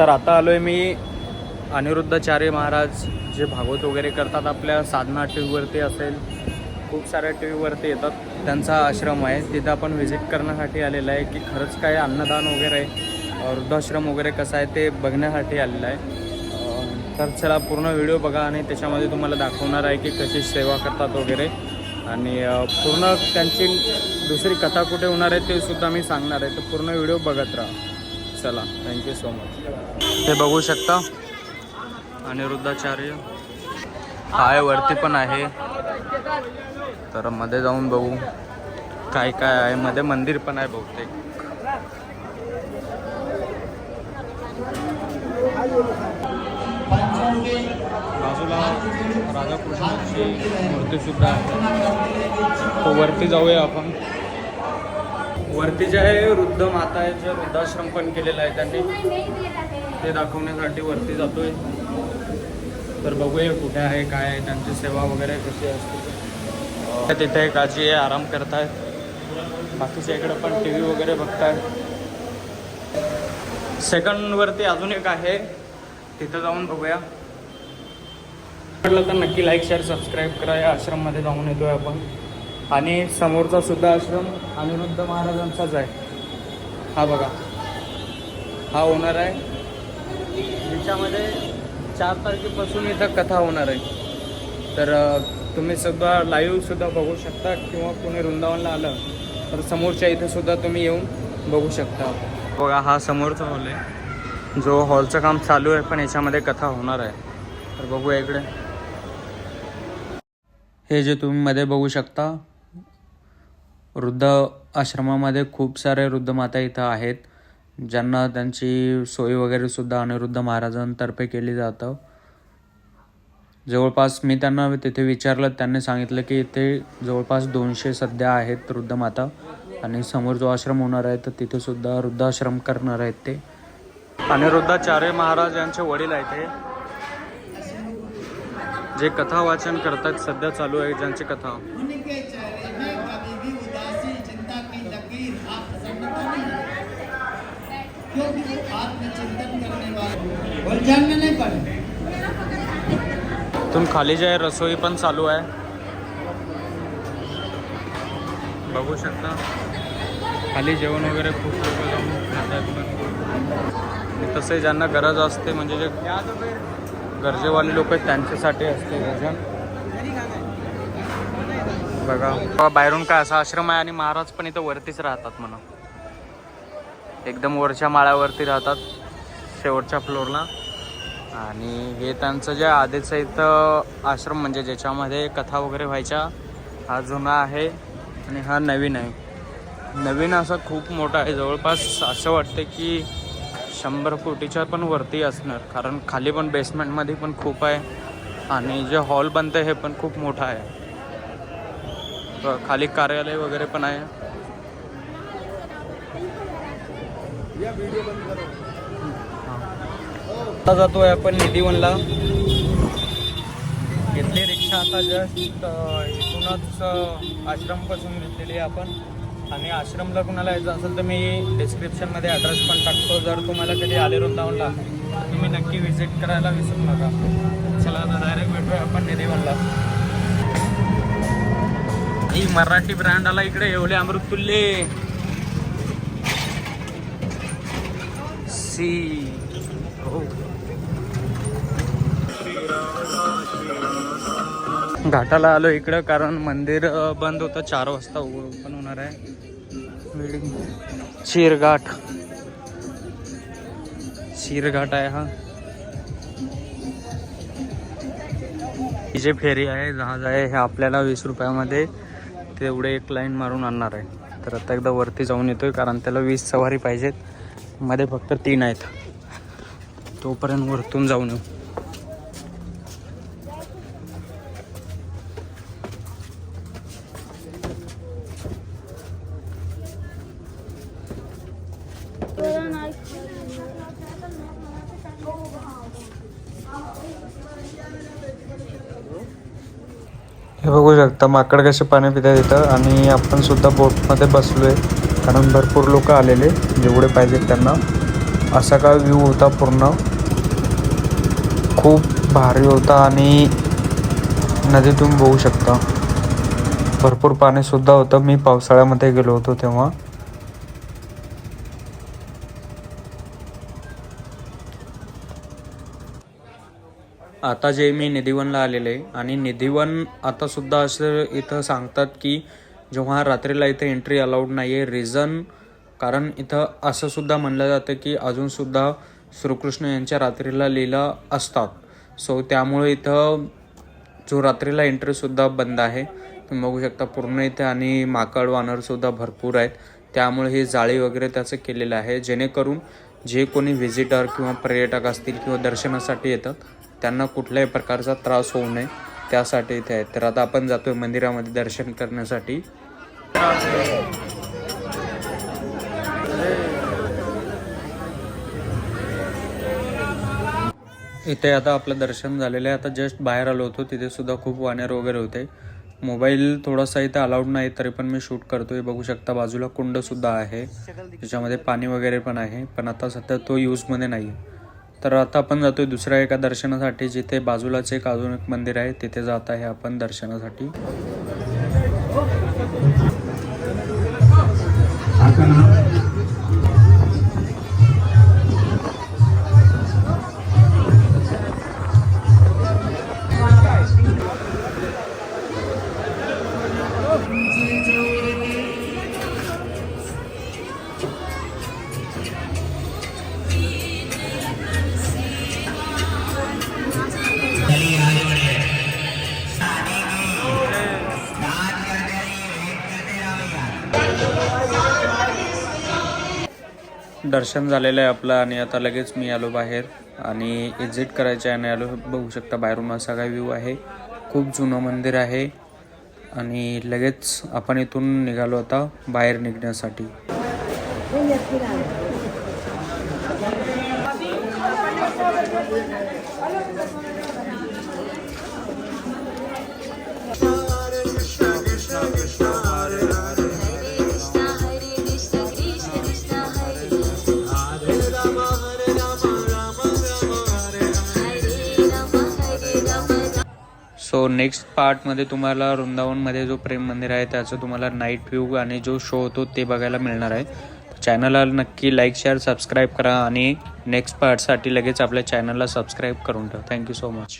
तर आता आलो आहे मी अनिरुद्धाचार्य महाराज जे भागवत वगैरे करतात आपल्या साधना टी व्हीवरती असेल खूप साऱ्या टी व्हीवरती येतात. त्यांचा आश्रम आहे. तिथं आपण व्हिजिट करण्यासाठी आलेलं आहे की खरंच काय अन्नदान वगैरे वृद्धाश्रम वगैरे कसं आहे ते बघण्यासाठी आलेलं आहे. तर चला पूर्ण व्हिडिओ बघा आणि त्याच्यामध्ये तुम्हाला दाखवणार आहे की कशी सेवा करतात वगैरे. आणि पूर्ण त्यांची दुसरी कथा कुठे होणार आहे ते सुद्धा मी सांगणार आहे. तर पूर्ण व्हिडिओ बघत राहा. चला थँक्यू सो मच हे बघू शकता. अनिरुद्धाचार्य. हाय वरती पण आहे. तर मध्ये जाऊन बघू. काय काय आहे? मध्ये मंदिर पण आहे बहुतेक. बाजूला राधाकृष्णाची मूर्ती सुद्धा आहे. तो वरती जाऊया आपण. वरती जे आहे वृद्ध माता आहे जे वृद्धाश्रम पण केलेलं आहे त्यांनी. ते दाखवण्यासाठी वरती जातोय. तर बघूया कुठे आहे काय आहे त्यांची सेवा वगैरे कशी असते. तिथे एक आजी आहे आराम करतायत बाकीच्या इकडे पण टी व्ही वगैरे बघतायत सेकंडवरती अजून एक आहे. तिथं जाऊन बघूया. म्हटलं तर नक्की लाईक शेअर सबस्क्राईब करा. या आश्रममध्ये जाऊन येतोय आपण. आणि समोरचा सुद्धा आश्रम अनिरुद्ध महाराजांचाच आहे. हा बघा. हा होणार आहे. याच्यामध्ये चार तारखेपासून इथं कथा होणार आहे. तर तुम्ही सुद्धा लाईव्ह सुद्धा बघू शकता किंवा कोणी वृंदावनला आलं तर समोरच्या इथे सुद्धा तुम्ही येऊन बघू शकता. बघा हा समोरचा हॉल आहे. जो हॉलचं काम चालू आहे पण याच्यामध्ये कथा होणार आहे. तर बघूया इकडे. हे जे तुम्ही मध्ये बघू शकता वृद्ध आश्रमामध्ये खूप सारे वृद्ध माता इथं आहेत ज्यांना त्यांची सोय वगैरे सुद्धा अनिरुद्ध महाराजांतर्फे केली जातं. जवळपास मी त्यांना तिथे विचारलं त्यांनी सांगितलं की इथे जवळपास दोनशे सध्या आहेत वृद्ध माता आणि समोर जो आश्रम होणार आहे तर तिथे सुद्धा वृद्धाश्रम करणार आहेत ते. अनिरुद्धाचार्य महाराज यांचे वडील आहेत हे. जे कथा वाचन करतात सध्या चालू आहे ज्यांची कथा. क्योंकि वो आत्मचिंतन करने वाले उलझन में नहीं पड़े इथून खाली जे आहे रसोई पण चालू आहे. बघू शकता. खाली जेवण वगैरे खूप लोक जाऊन तसे ज्यांना गरज असते म्हणजे जे गरजेवाले लोक आहेत त्यांच्यासाठी असते भोजन. बघा. बघा, बाहेरून काय असा आश्रम आहे आणि महाराज पण इथं वरतीच राहतात म्हणा एकदम वरच्या माळ्यावरती राहतात शेवटच्या फ्लोअरला आणि हे त्यांचं जे आधीचं इथं आश्रम म्हणजे ज्याच्यामध्ये कथा वगैरे व्हायच्या हा जुना आहे आणि हा नवीन आहे. नवीन असा खूप मोठा आहे. जवळपास असं वाटतं की शंभर कोटीच्या पण वरती असणार. कारण खाली पण बेसमेंटमध्ये पण खूप आहे आणि जे हॉल बनतं हे पण खूप मोठं आहे. खाली कार्यालय वगैरे पण आहे. आता जातोय आपण निधीवनला घेतली रिक्षा आता जस्ट इथूनच आश्रमपासून घेतलेली आहे आपण. आणि आश्रमला कुणाला यायचं असेल तर मी डिस्क्रिप्शनमध्ये ॲड्रेस पण टाकतो. जर तुम्हाला कधी आले वृंदावनला तुम्ही नक्की व्हिजिट करायला विसरू नका. चला आता डायरेक्ट भेटूया आपण निधीवनला ही मराठी ब्रँड आला इकडे एवढे अमृतुल्ले सी हो. घाटाला आलो इकडं कारण मंदिर बंद होतं. चार वाजता ओपन होणार आहे. शिरघाट. शिरघाट आहे हा ही. जे फेरी आहे जहाज आहे हे आपल्याला वीस रुपयामध्ये तेवढे एक लाईन मारून आणणार आहे. तर आता एकदा वरती जाऊन येतोय कारण त्याला वीस सवारी पाहिजेत. मध्ये फक्त तीन आहेत. तोपर्यंत वरतून जाऊन येऊ हे बघू शकता माकड कसे पाणी पितात इथं. आणि आपण सुद्धा बोटमध्ये बसलो आहे कारण भरपूर लोक आलेले जेवढे पाहिजेत त्यांना. असा काय व्ह्यू होता पूर्ण. खूप भारी होता आणि नदी तुम्ही बघू शकता. भरपूर पाणीसुद्धा होतं. मी पावसाळ्यामध्ये गेलो होतो तेव्हा. आता जे मी निधिवनला आलेले आहे आणि निधिवन आता सुद्धा असं इथं सांगतात की जेव्हा रात्रीला इथं एंट्री अलाउड नाही आहे रिझन कारण इथं असं सुद्धा म्हणलं जातं की अजूनसुद्धा श्रीकृष्ण यांच्या रात्रीला लीला असतात. सो त्यामुळे इथं जो रात्रीला एंट्रीसुद्धा बंद आहे तुम्ही बघू शकता पूर्ण इथे आणि माकड वानरसुद्धा भरपूर आहेत. त्यामुळे हे जाळी वगैरे त्याचं केलेलं आहे. जेणेकरून जे कोणी व्हिजिटर किंवा पर्यटक असतील किंवा दर्शनासाठी येतात त्यांना कुठल्याही प्रकारचा त्रास होऊ नये. त्यासाठी इथे आहे तर आता आपण जातोय मंदिरामध्ये दर्शन करण्यासाठी. इथे आता आपलं दर्शन झालेलं आहे. आता जस्ट बाहेर आलो होतो. तिथे सुद्धा खूप वानेर वगैरे होते. मोबाईल थोडासा इथे अलाउड नाही तरी पण मी शूट करतोय. बघू शकता बाजूला कुंड सुद्धा आहे. त्याच्यामध्ये पाणी वगैरे पण आहे. पण आता सध्या तो यूजमध्ये नाही आहे तर आता आपण जातोय दुसऱ्या एका दर्शनासाठी जिथे बाजूलाच एक अजून एक मंदिर आहे. तिथे जात आहे आपण दर्शनासाठी. दर्शन झालेलं आहे आपलं आणि आता लगेच मी आलो बाहेर आणि एक्झिट करायचं आहे आणि आलो बघू शकता बाहेरून असा काय व्ह्यू आहे. खूप जुनं मंदिर आहे आणि लगेच आपण इथून निघालो आता बाहेर निघण्यासाठी. सो नेक्स्ट पार्टमध्ये तुम्हाला वृंदावनमध्ये जो प्रेम मंदिर आहे त्याचं तुम्हाला नाईट व्ह्यू आणि जो शो होतो ते बघायला मिळणार आहे. चॅनलला नक्की लाईक शेअर सबस्क्राईब करा आणि नेक्स्ट पार्टसाठी लगेच आपल्या चॅनलला सबस्क्राईब करून ठेवा. Thank you so much